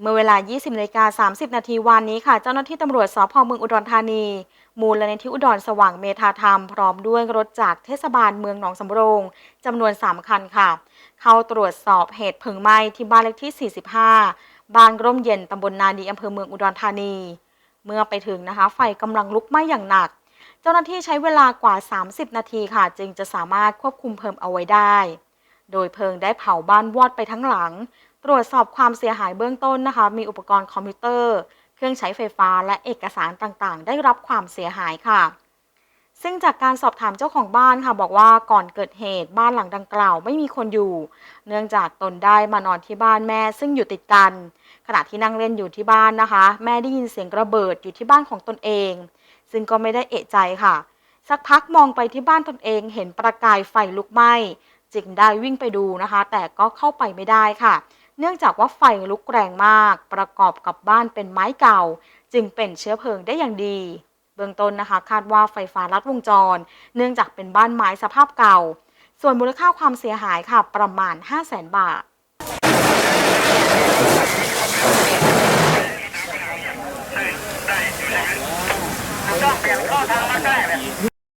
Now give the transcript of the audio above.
เมื่อเวลา 20นาฬิกา30 นาทีวันนี้ค่ะ เจ้าหน้าที่ตำรวจสพเมืองอุดรธานี มูลนิธิอุดรสว่างเมธาธรรม พร้อมด้วยรถจากเทศบาลเมืองหนองสำโรงจำนวน 3 คันค่ะ เข้าตรวจสอบเหตุเพลิงไหม้ที่บ้านเลขที่ 45 บ้านร่มเย็นตำบลนาดีอำเภอเมืองอุดรธานี เมื่อไปถึงนะคะ ไฟกำลังลุกไหม้อย่างหนัก เจ้าหน้าที่ใช้เวลากว่า 30 นาทีค่ะ จึงจะสามารถควบคุมเพลิงเอาไว้ได้ โดยเพลิงได้เผาบ้านวอดไปทั้งหลัง ตรวจสอบความเสียหายเบื้องต้นนะคะ มีอุปกรณ์คอมพิวเตอร์ เครื่องใช้ไฟฟ้าและเอกสารต่างๆ ได้รับความเสียหายค่ะ ซึ่งจากการสอบถามเจ้าของบ้านค่ะ บอกว่าก่อนเกิดเหตุบ้านหลังดังกล่าวไม่มีคนอยู่ เนื่องจากตนได้มานอนที่บ้านแม่ ซึ่งอยู่ติดกัน ขณะที่นั่งเล่นอยู่ที่บ้านนะคะ แม่ได้ยินเสียงระเบิดอยู่ที่บ้านของตนเอง ซึ่งก็ไม่ได้เอะใจค่ะ สักพักมองไปที่บ้านตนเอง เห็นประกายไฟลุกไหม้ จึงได้วิ่งไปดูนะคะ แต่ก็เข้าไปไม่ได้ค่ะ เนื่องจากว่าไฟลุกแรงมาก ประกอบกับบ้านเป็นไม้เก่า จึงเป็นเชื้อเพลิงได้อย่างดี เบื้องต้นนะคะ คาดว่าไฟฟ้าลัดวงจร เนื่องจากเป็นบ้านไม้สภาพเก่า ส่วนมูลค่าความเสียหายค่ะ ประมาณ 5 0 0แสนบาทต้องเปลี่ยนข้อทางมาได้